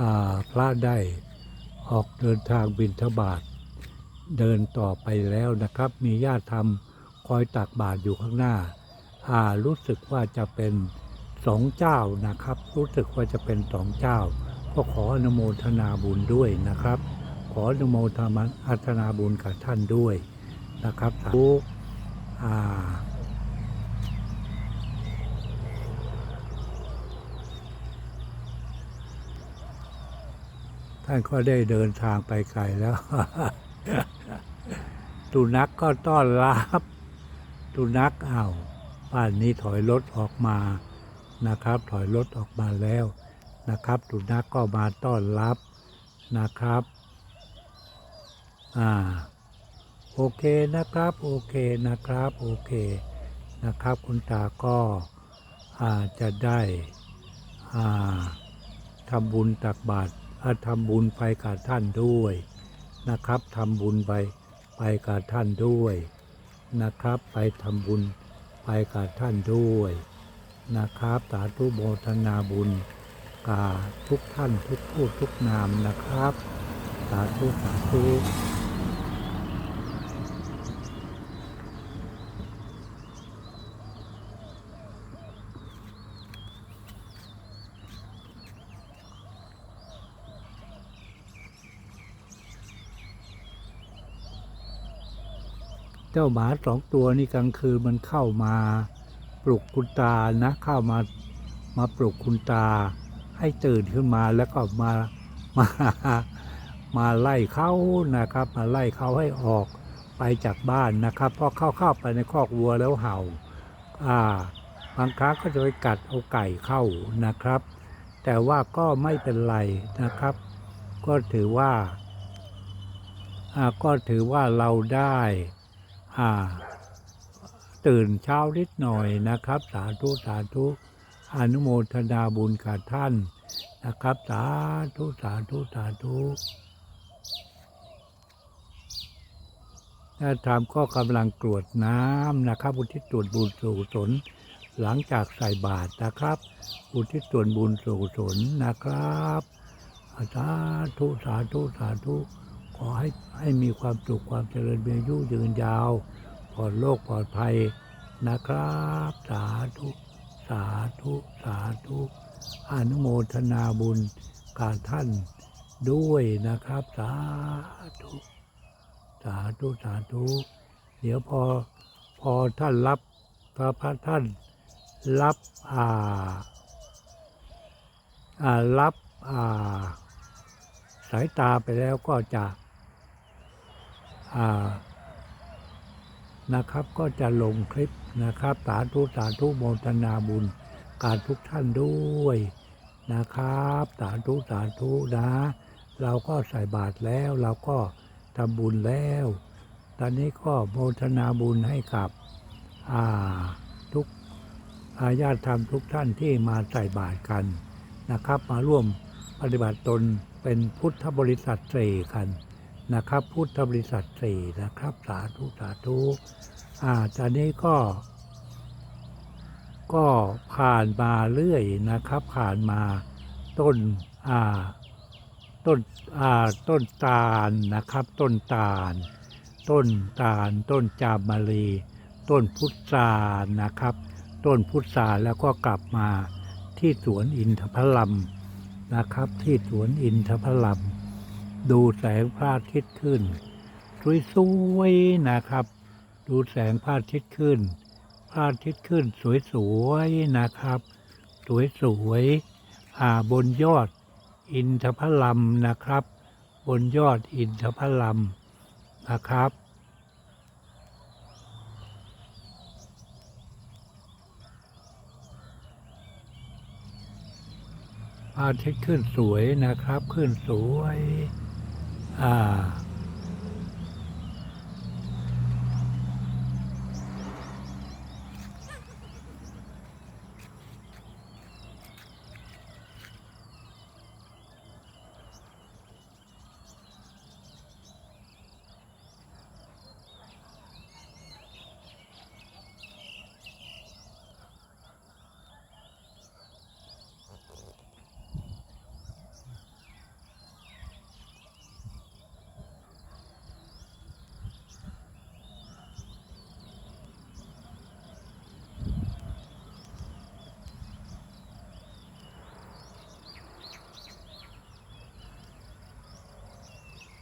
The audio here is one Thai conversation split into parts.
อ่าพระได้ออกเดินทางบิณฑบาตเดินต่อไปแล้วนะครับ มีญาติธรรมคอยตักบาตรอยู่ข้างหน้าอ่ารู้สึกว่าจะเป็นสองเจ้านะครับ รู้สึกว่าจะเป็นสองเจ้า ก็ขออนุโมทนาบุญด้วยนะครับ ขออนุโมทนาอัทนาบุญกับท่านด้วยนะครับสาธุอ่า ท่านก็ได้เดินทางไปไกลแล้วตุนักก็ต้อนรับตุนักเอ้าวบ้านนี้ถอยรถออกมานะครับ ถอยรถออกมาแล้วนะครับตุนักก็มาต้อนรับนะครับ อ่า โอเคนะครับ โอเคนะครับ โอเคนะครับ คุณตาก็อาจะได้อ่าทำบุญตักบาตร ทำบุญไปกับท่านด้วยนะครับทำบุญไปไปกับท่านด้วยนะครับ ไปทำบุญไปกับท่านด้วยนะครับสาธุโมทนาบุญกับทุกท่านทุกผู้ทุกนามนะครับสาธุสาธุ เจ้าหมาสองตัวนี่กลางคืนมันเข้ามาปลุกคุณตานะ เข้ามามาปลุกคุณตา ให้ตื่นขึ้นมาแล้วก็มามามาไล่เขานะครับ มาไล่เขาให้ออกไปจากบ้านนะครับพราะเข้าเข้าไปในคอกวัวแล้วเห่า อ่าบางครั้งก็จะไปกัดเอาไก่เข้านะครับ แต่ว่าก็ไม่เป็นไรนะครับ ก็ถือว่า อ่าก็ถือว่าเราได้ ตื่นเช้านิดหน่อยนะครับ สาธุสาธุอนุโมทนาบุญกับท่านนะครับ สาธุสาธุสาธุถ้าทำก็กำลังกรวดน้ำนะครับอุทิศส่วนบุญสู่กุศลหลังจากใส่บาตรนะครับอุทิศส่วนบุญสู่กุศลนะครับสาธุสาธุสาธุ ขอให้ให้มีความสุขความเจริญมีอายุยืนยาวปลอดโรคปลอดภัยนะครับ สาธุสาธุสาธุอนุโมทนาบุญกับท่านด้วยนะครับ สาธุสาธุสาธุเดี๋ยวพอพอท่านรับพระพระท่านรับอ่าอ่ารับอ่าสายตาไปแล้วก็จะ นะครับก็จะลงคลิปนะครับ สาธุสาธุโมทนาบุญการทุกท่านด้วยนะครับ สาธุสาธุนะ เราก็ใส่บาตรแล้วเราก็ทำบุญแล้ว ตอนนี้ก็โมทนาบุญให้กับทุกอาญาติธรรมทุกท่านที่มาใส่บาตรกันนะครับ มาร่วมปฏิบัติตนเป็นพุทธบริษัทเสกัน นะครับ พุทธบริษัทเสนะครับ สาธุสาธุอ่าตอนนี้ก็ ก็ผ่านมาเรื่อยนะครับ ผ่านมาต้นอ่าต้นอ่าต้นตาลนะครับ ต้นตาล ต้นตาล ต้นจามมารีต้นพุทรานะครับ ต้นพุทราแล้วก็กลับมาที่สวนอินทพลัมนะครับ ที่สวนอินทพลัม ดูแสงพระอาทิตย์ขึ้น สวยๆนะครับ ดูแสงพระอาทิตย์ขึ้น พระอาทิตย์ขึ้นสวยๆนะครับ สวยๆอ่าบนยอดอินทพลัมนะครับ บนยอดอินทพลัมนะครับพระอาทิตย์ขึ้นสวยนะครับ ขึ้นสวย อ่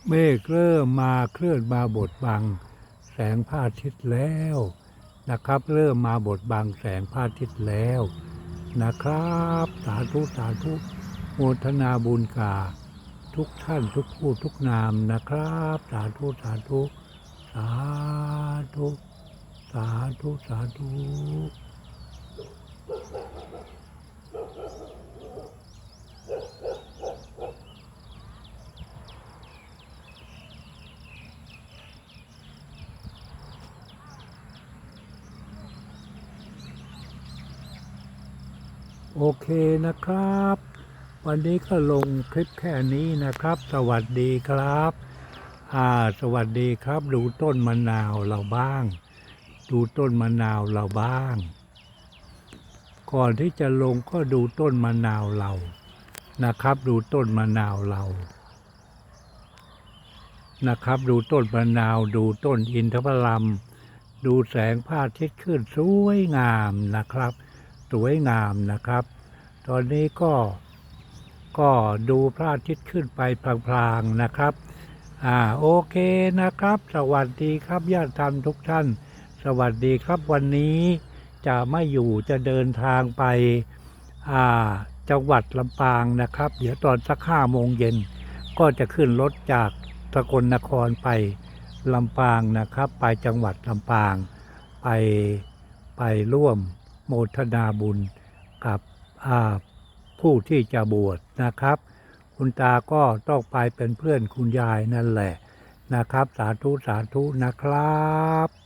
เมฆเริ่มมาเคลื่อนมาบดบัง แสงพระอาทิตย์แล้วนะครับ เริ่มมาบดบังแสงพระอาทิตย์แล้วนะครับ สาธุสาธุโมทนาบุญกา ทุกท่านทุกผู้ทุกนามนะครับ สาธุสาธุสาธุสาธุสาธุ โอเคนะครับ วันนี้ก็ลงคลิปแค่นี้นะครับ สวัสดีครับ อ่า สวัสดีครับ ดูต้นมะนาวเราบ้าง ดูต้นมะนาวเราบ้าง ก่อนที่จะลงก็ดูต้นมะนาวเรา นะครับ ดูต้นมะนาวเรา นะครับ ดูต้นมะนาว ดูต้นอินทผลัม ดูแสงพระอาทิตย์ขึ้นสวยงามนะครับ สวยงามนะครับ ตอนนี้ก็ก็ดูพระอาทิตย์ขึ้นไปพลางๆนะครับอ่าโอเคนะครับ สวัสดีครับญาติธรรมทุกท่าน สวัสดีครับวันนี้จะไม่อยู่จะเดินทางไปอ่าจังหวัดลำปางนะครับ เดี๋ยวตอนสักห้าโมงเย็นก็จะขึ้นรถจากสกลนครไปลำปางนะครับ ไปจังหวัดลำปาง ไปไปร่วม โมทนาบุญกับผู้ที่จะบวชนะครับ คุณตาก็ต้องไปเป็นเพื่อนคุณยายนั่นแหละนะครับ สาธุสาธุนะครับ